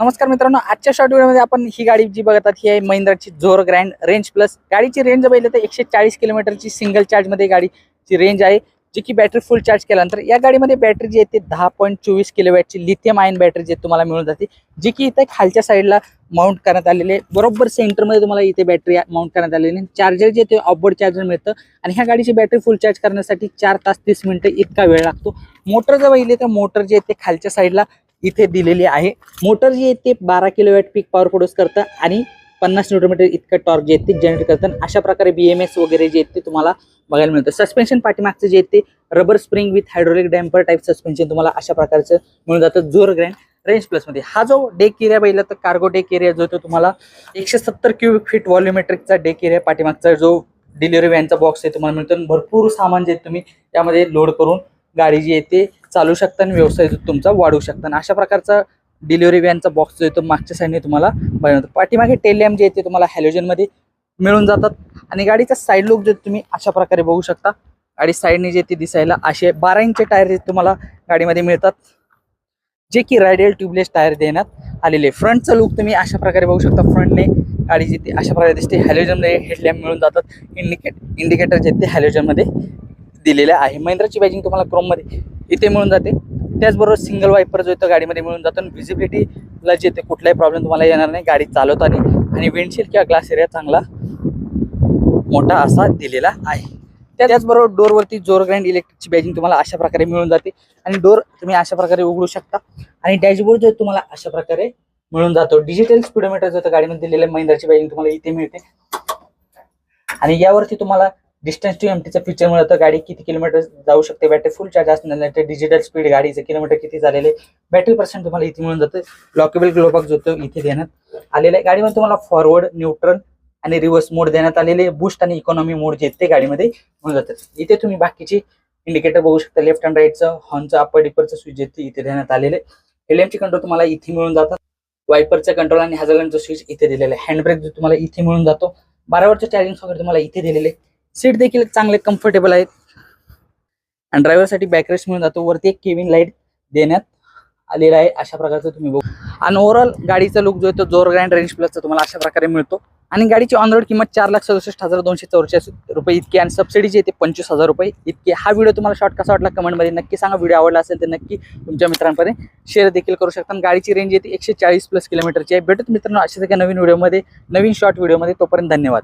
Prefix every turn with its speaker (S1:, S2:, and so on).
S1: नमस्कार मित्रांनो आजच्या शॉर्ट व्हिडिओमध्ये आपण ही गाडी जी बघतात ही आहे महिंद्राची जोर ग्रँड रेंज प्लस. गाडीची रेंज बघितलं तर एकशे चाळीस किलोमीटरची सिंगल चार्जमध्ये गाडीची रेंज आहे जी की बॅटरी फुल चार्ज केल्यानंतर या गाडीमध्ये बॅटरी जी आहे ती दहा पॉईंट चोवीस किलोवॅटची लिथियम आयन बॅटरी जी तुम्हाला मिळून जाते जी की इथे खालच्या साईडला माउंट करण्यात आलेली आहे. बरोबर सेंटरमध्ये तुम्हाला इथे बॅटरी माउंट करण्यात आलेली आहे. चार्जर जे ते ऑफबोर्ड चार्जर मिळतं आणि ह्या गाडीची बॅटरी फुल चार्ज करण्यासाठी चार तास तीस मिनिटं इतका वेळ लागतो. मोटर जर पाहिली तर मोटर जे आहे ते खालच्या साईडला इथे दिलेली आहे. मोटर जे आहे ते बारा किलोवॅट पीक पॉवर प्रोड्यूस करतं आणि पन्नास न्यूटरमीटर इतकं टॉर्क जे आहेत ते जनरेट करतं. आणि अशा प्रकारे बी एम एस वगैरे जे आहेत ते तुम्हाला बघायला मिळतं. सस्पेन्शन पाठीमागचं जे आहे ते rubber spring with hydraulic damper type suspension तुम्हाला अशा प्रकारचं मिळून जातं. जोर ग्रँड रेंज प्लसमध्ये हा जो डेक एरिया पाहिला तर कार्गो डेक एरिया जो तो तुम्हाला एकशे सत्तर क्युबिक फीट व्हॉल्युमेट्रिकचा डेक एरिया पाठीमागचा. जो डिलिव्हरी व्हॅनचा बॉक्स आहे तुम्हाला मिळतो. भरपूर सामान जे तुम्ही त्यामध्ये लोड करून गाडी जी आहे ते चालू शकता आणि व्यवसाय जो तुमचा वाढवू शकता. आणि अशा प्रकारचा डिलिव्हरी व्हॅनचा बॉक्स जो आहे तो मागच्या साईडने तुम्हाला बनवतो. पाठीमागे टेलियम जे आहे ते तुम्हाला हॅलोजनमध्ये मिळून जातात. आणि गाडीचा साईड लुक जे तुम्ही अशा प्रकारे बघू शकता. गाडी साईडने जे ते दिसायला असे बारा इंचचे टायर जे तुम्हाला गाडीमध्ये मिळतात. जे की रायडल ट्यूबलेस टायर देण्यात आलेले फ्रंटचा लुक तुम्ही अशा प्रकारे बघू शकता. फ्रंटने गाडी जी ती अशा प्रकारे दिसते. हॅलोजनमध्ये हेडलॅम्प मिळून जातात. इंडिकेट इंडिकेटर जे ते हॅलोजनमध्ये दिलेले आहे. महिंद्राची बॅजिंग तुम्हाला क्रोममध्ये इथे मिळून जाते. त्याचबरोबर सिंगल वायपर जो येतो गाडीमध्ये मिळून जातो आणि व्हिजिबिलिटीला जे ते कुठलाही प्रॉब्लेम तुम्हाला येणार नाही. गाडी चालवताना आणि विंडशील्ड किंवा ग्लास एरिया चांगला मोठा असा दिलेला आहे. त्या- त्याचबरोबर डोरवरती जोर ग्रँड इलेक्ट्रिकची बॅजिंग तुम्हाला अशा प्रकारे मिळून जाते. आणि डोर तुम्ही अशा प्रकारे उघडू शकता. आणि डॅशबोर्ड जो तुम्हाला अशा प्रकारे मिळून जातो. डिजिटल स्पीडोमीटर जो आहे गाडीमध्ये दिलेला महिंद्राची बॅजिंग तुम्हाला इथे मिळते. आणि यावरती तुम्हाला डिस्टन्स टू एमटीचं फीचर मिळतं गाडी किती किलोमीटर जाऊ शकते? बॅटरी फुल चार्ज असणार डिजिटल स्पीड गाडीचं किलोमीटर किती झालेले बॅटरी पर्सेंट तुम्हाला इथे मिळून जातं. लॉकेबल ग्लोबॉक्स जो इथे देण्यात आलेला आहे. गाडीमध्ये तुम्हाला फॉरवर्ड न्यूट्रल आणि रिव्हर्स मोड देण्यात आलेले बूस्ट आणि इकॉनॉमी मोड जे आहेत ते गाडीमध्ये मिळून जातात. इथे तुम्ही बाकीचे इंडिकेटर बघू शकता. लेफ्ट अँड राईटचं हॉर्नचं अपर डिपरचं स्विच जे इथे देण्यात आलेले एलएमची कंट्रोल तुम्हाला इथे मिळून जातात वायपरचं कंट्रोल आणि हॅझलनचं स्विच इथे दिलेलं आहे. हँडब्रेक जो तुम्हाला इथे मिळून जातो. बारावरचं चार्जिंग वगैरे तुम्हाला इथे दिलेले सीट देखील चांगले कम्फर्टेबल आहेत. आणि ड्रायव्हरसाठी बॅकरेस्ट मिळून जातो. वरती एक केविन लाइट देण्यात आलेला आहे. अशा प्रकारचं तुम्ही बघू. आणि ओव्हरऑल गाडीचा लुक जो आहे तो जोर ग्रँड रेंज प्लसचा तुम्हाला अशा प्रकारे मिळतो. आणि गाडीची ऑन रोड किंमत चार लाख सदुसष्ट हजार दोनशे चौचाळीस रुपये इतकी आणि सबसिडीची येते पंचवीस हजार रुपये इतकी हा व्हिडिओ तुम्हाला शॉर्ट कसा वाटला कमेंटमध्ये नक्की सांगा. व्हिडिओ आवडला असेल तर नक्की तुमच्या मित्रांपर्यंत शेअर देखील करू शकता. आणि गाडीची रेंज येते एकशे चाळीस प्लस किलोमीटरची आहे. भेटत मित्रांनो अशा सगळ्या नवीन व्हिडिओमध्ये नवीन शॉर्ट व्हिडिओमध्ये तोपर्यंत धन्यवाद.